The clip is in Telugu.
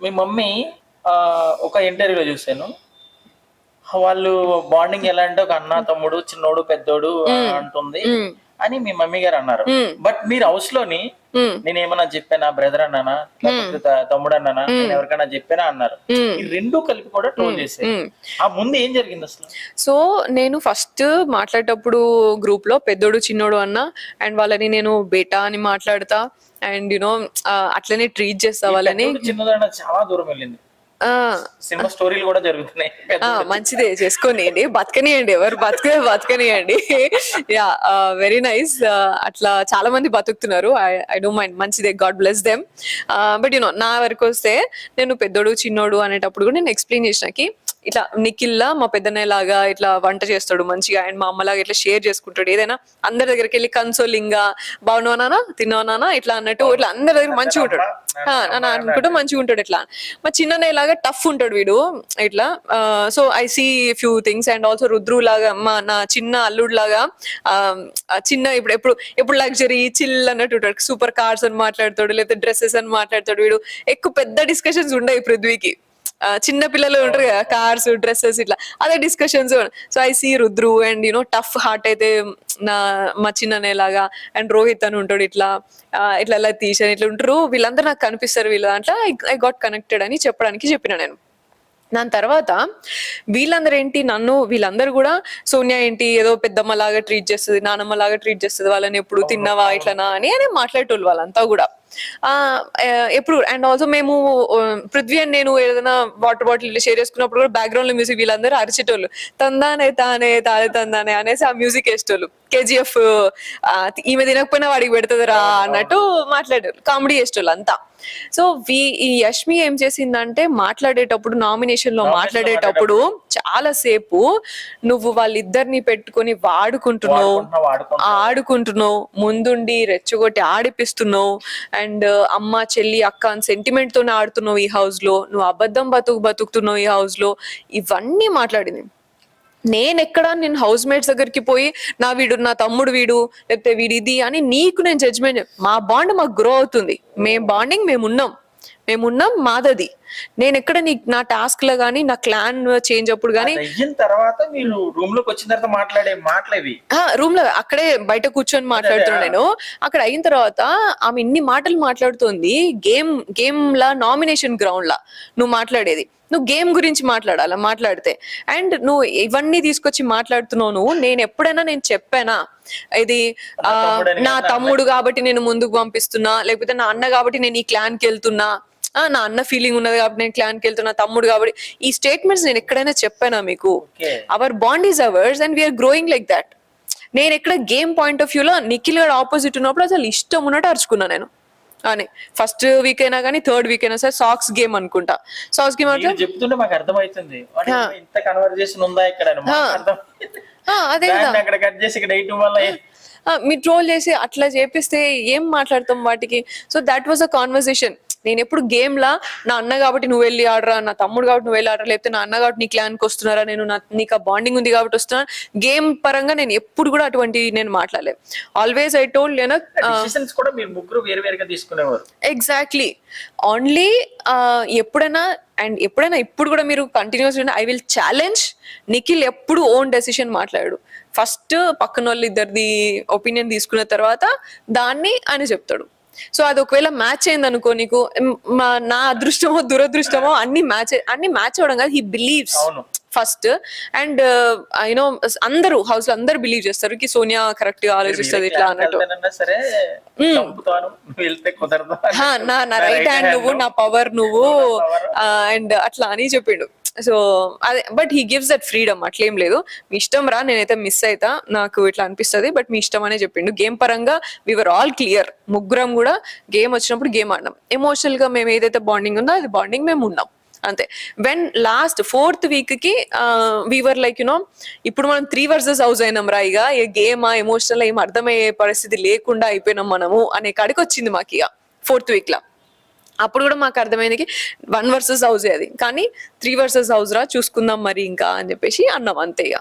మీ మమ్మీ ఆ, ఒక ఇంటర్వ్యూలో చూశాను. వాళ్ళు బాండింగ్ ఎలా అంటే ఒక అన్న తమ్ముడు చిన్నోడు పెద్దోడు అంటుంది. అని మీ మమ్మీ గారు అన్నారు. బట్ మీరు హౌస్లోని. నేను ఏమన్నా చెప్పానా బ్రదర్ అన్నానా తమ్ముడు అన్నానా నేను ఎవరికైనా చెప్పానా అన్నారు. ఈ రెండు కలిపి కూడా ట్రోల్ మ్మ్. ఆ ముందు ఏం జరిగింది అసలు? సో నేను ఫస్ట్ మాట్లాడేటప్పుడు గ్రూప్లో పెద్దోడు చిన్నోడు అన్న అండ్ వాళ్ళని నేను బేటా అని మాట్లాడతా అండ్ యునో అట్లనే ట్రీట్ చేస్తా వాళ్ళని. చిన్నదన్న చాలా దూరం వెళ్ళింది. సినిమా స్టోరీలు కూడా జరుగుతున్నాయి. ఆ, మంచిదే చేసుకోనియండి. బతకనియండి ఎవరు బతక బతకనియండి. యా వెరీ నైస్ అట్లా చాలా మంది బతుకుతున్నారు. ఐ డోంట్ మైండ్ మంచిదే. God bless them but you know నా వరకు వస్తే నేను పెద్దోడు చిన్నోడు అనేటప్పుడు కూడా నేను ఎక్స్ప్లెయిన్ చేసినకి ఇట్లా నిఖిల్లా మా పెద్దన్నయ్య లాగా ఇట్లా వంట చేస్తాడు మంచిగా అండ్ మా అమ్మలాగా ఇట్లా షేర్ చేసుకుంటాడు. ఏదైనా అందరి దగ్గరికి వెళ్ళి కన్సోలింగ్గా బాగున్నావా తిన్నావా ఇట్లా అన్నట్టు ఇట్లా అందరి దగ్గర మంచిగా ఉంటాడు. నాన్న అనుకుంటూ మంచిగా ఉంటాడు ఇట్లా. మా చిన్నన్నయ్య లాగా టఫ్ ఉంటాడు వీడు ఇట్లా. So I see few things and also Rudru లాగా మా నా చిన్న అల్లుడు లాగా చిన్న ఇప్పుడు ఎప్పుడు ఎప్పుడు లగ్జరీ చిల్ అన్నట్టు ఉంటాడు. సూపర్ కార్స్ అని మాట్లాడతాడు లేకపోతే డ్రెస్సెస్ అని మాట్లాడతాడు వీడు. ఎక్కువ పెద్ద డిస్కషన్స్ ఉండవు పృథ్వీకి. చిన్న పిల్లలు ఉంటారు కదా కార్స్ డ్రెస్సెస్ ఇట్లా అదే discussions so I see Rudru and you know tough heart అయితే నా మా చిన్ననేలాగా అండ్ రోహిత్ అని ఉంటాడు ఇట్లా ఇట్లా ఇలా తీసాను ఇట్లా ఉంటారు. వీళ్ళందరూ నాకు కనిపిస్తారు వీళ్ళ దాంట్లో. ఐ గాట్ కనెక్టెడ్ అని చెప్పడానికి చెప్పిన నేను. దాని తర్వాత వీళ్ళందరూ ఏంటి నన్ను వీళ్ళందరూ కూడా సోనియా ఏంటి ఏదో పెద్దమ్మ లాగా ట్రీట్ చేస్తుంది నానమ్మ లాగా ట్రీట్ చేస్తుంది వాళ్ళని ఎప్పుడు తిన్నావా ఇట్లనా అని అని మాట్లాడేటోళ్ళు వాళ్ళంతా కూడా. ఎప్పుడు? అండ్ ఆల్సో మేము పృథ్వీ అని నేను ఏదైనా వాటర్ బాటిల్ షేర్ చేసుకున్నప్పుడు కూడా బ్యాక్గ్రౌండ్లో మ్యూజిక్ వీళ్ళందరూ అరిచేటోళ్ళు. తందానే తానే తానే తందానే అనేసి ఆ మ్యూజిక్ వేసేటోళ్ళు. కేజీఎఫ్ ఈమె తినకపోయినా వాడికి పెడుతుందిరా అన్నట్టు మాట్లాడారు కామెడీ చేసేటోళ్ళు అంతా. సో వి ఈ యష్మి ఏం చేసిందంటే మాట్లాడేటప్పుడు నామినేషన్లో మాట్లాడేటప్పుడు చాలా సేపు నువ్వు వాళ్ళిద్దరిని పెట్టుకొని వాడుకుంటున్నావు వాడుకుంటున్నా, వాడుకుంటున్నా. ఆడుకుంటున్నావు ముందుండి రెచ్చగొట్టి ఆడిపిస్తున్నావు అండ్ అమ్మ చెల్లి అక్క అని సెంటిమెంట్ తోనే ఆడుతున్నావు ఈ హౌస్లో. నువ్వు అబద్ధం బతుకు బతుకుతున్నావు ఈ హౌస్లో. ఇవన్నీ మాట్లాడింది. నేను ఎక్కడ నేను హౌస్ మేట్స్ దగ్గరికి పోయి నా వీడు నా తమ్ముడు వీడు లేకపోతే వీడిది అని నీకు నేను జడ్జ్మెంట్ మా బాండ్ మాకు గ్రో అవుతుంది. మేము బాండింగ్ మేము ఉన్నాం. మేము ఉన్నాం మాదది. నేను ఎక్కడ నీ నా టాస్క్లో కానీ నా క్లాన్ చేంజ్ అప్పుడు అది అయిన తర్వాత మీరు రూమ్లోకి వచ్చిన తర్వాత మాట్లాడే మాటలేవి. రూమ్లో అక్కడే బయట కూర్చొని మాట్లాడుతున్నా నేను. అక్కడ అయిన తర్వాత ఆమె ఇన్ని మాటలు మాట్లాడుతుంది గేమ్ గేమ్ లా నామినేషన్ గ్రౌండ్ లా నువ్వు మాట్లాడేది. నువ్వు గేమ్ గురించి మాట్లాడాలా మాట్లాడితే. అండ్ నువ్వు ఇవన్నీ తీసుకొచ్చి మాట్లాడుతున్నావు నువ్వు నేను ఎప్పుడైనా నేను చెప్పానా? ఇది నా తమ్ముడు కాబట్టి నేను ముందుకు పంపిస్తున్నా లేకపోతే నా అన్న కాబట్టి నేను ఈ క్లాన్కి వెళ్తున్నా నా అన్న ఫీలింగ్ ఉన్నది కాబట్టి నేను క్లాన్కి వెళ్తున్నా తమ్ముడు కాబట్టి. ఈ స్టేట్మెంట్స్ నేను ఎక్కడైనా చెప్పానా మీకు? Our bond is ours and we're growing like that నేను ఎక్కడ గేమ్ పాయింట్ ఆఫ్ వ్యూలో నిఖిల్ గడ్ ఆపోజిట్ ఉన్నప్పుడు అసలు ఇష్టం ఉన్నట్టు అరుచుకున్నా నేను. అని. ఫస్ట్ వీక్ అయినా కానీ థర్డ్ వీక్ అయినా సరే సాక్స్ గేమ్ అనుకుంటా. సాక్స్ గేమ్ అంటే చెప్తుంటే మాకు అర్థమవుతుంది. ఇంత కన్వర్జేషన్ ఉందా ఇక్కడ అదే కదా. అక్కడ కట్ చేసి ఇక్కడ వేయటం వల్ల మీరు ట్రోల్ చేసి అట్లా చేపిస్తే ఏం మాట్లాడతాం వాటికి? So that was a conversation నేను ఎప్పుడు గేమ్ లా నా అన్న కాబట్టి నువ్వు వెళ్ళి ఆడరా నా తమ్ముడు కాబట్టి నువ్వు వెళ్ళి ఆడరా లేకపోతే నా అన్న కాబట్టి నీ క్లాన్కి వస్తున్నారా నేను నా నీకు ఆ బాండింగ్ ఉంది కాబట్టి వస్తున్నా. గేమ్ పరంగా నేను ఎప్పుడు కూడా అటువంటి నేను మాట్లాడలేదు. ఆల్వేస్ ఐ టోల్డ్ నేను డిసిషన్స్ కూడా మీరు ముగ్గురు వేరు వేరుగా తీసుకునేవారు ఎగ్జాక్ట్లీ ఓన్లీ ఎప్పుడైనా అండ్ ఎప్పుడైనా ఇప్పుడు కూడా మీరు continues I will challenge Nikhil ఎప్పుడు ఓన్ డెసిషన్ మాట్లాడు ఫస్ట్ పక్కన వాళ్ళు ఇద్దరిది ఒపీనియన్ తీసుకున్న తర్వాత దాన్ని ఆయన చెప్తాడు. సో అది ఒకవేళ మ్యాచ్ అయింది అనుకో నీకు మ్, నా అదృష్టమో దురదృష్టమో అన్ని మ్యాచ్ అన్ని మ్యాచ్ అవడం కాదు. He believes first and you know అందరూ హౌస్లో అందరు బిలీవ్ చేస్తారు కి సోనియా కరెక్ట్గా ఆలోచిస్తుంది ఇట్లా అన్నట్టు. నా రైట్ హ్యాండ్ నువ్వు నా పవర్ నువ్వు అండ్ అట్లా అని చెప్పిండు. సో అదే but he gives that freedom అట్లేం లేదు. మీ ఇష్టం రా నేనైతే మిస్ అవుతా నాకు ఇట్లా అనిపిస్తుంది బట్ మీ ఇష్టం అనే చెప్పిండు. గేమ్ పరంగా వీఆర్ ఆల్ క్లియర్ ముగ్గురం కూడా గేమ్ వచ్చినప్పుడు గేమ్ ఆడినాం. ఎమోషనల్గా మేము ఏదైతే బాండింగ్ ఉందో అది బాండింగ్ మేము ఉన్నాం. అంతే. వెన్ లాస్ట్ ఫోర్త్ వీక్కి we were like you know ఇప్పుడు మనం త్రీ వర్సెస్ హౌస్ అయినాం రా ఇక ఏ గేమ్ ఎమోషనల్ ఏం అర్థమయ్యే పరిస్థితి లేకుండా అయిపోయినాం మనము అనే కాడికి వచ్చింది మాకు ఇక ఫోర్త్ వీక్ లా. అప్పుడు కూడా మాకు అర్థమైంది వన్ వర్సెస్ హౌస్ అది. కానీ త్రీ వర్సెస్ హౌస్ రా చూసుకుందాం మరి ఇంకా అని చెప్పేసి అన్నాం అంతే ఇక.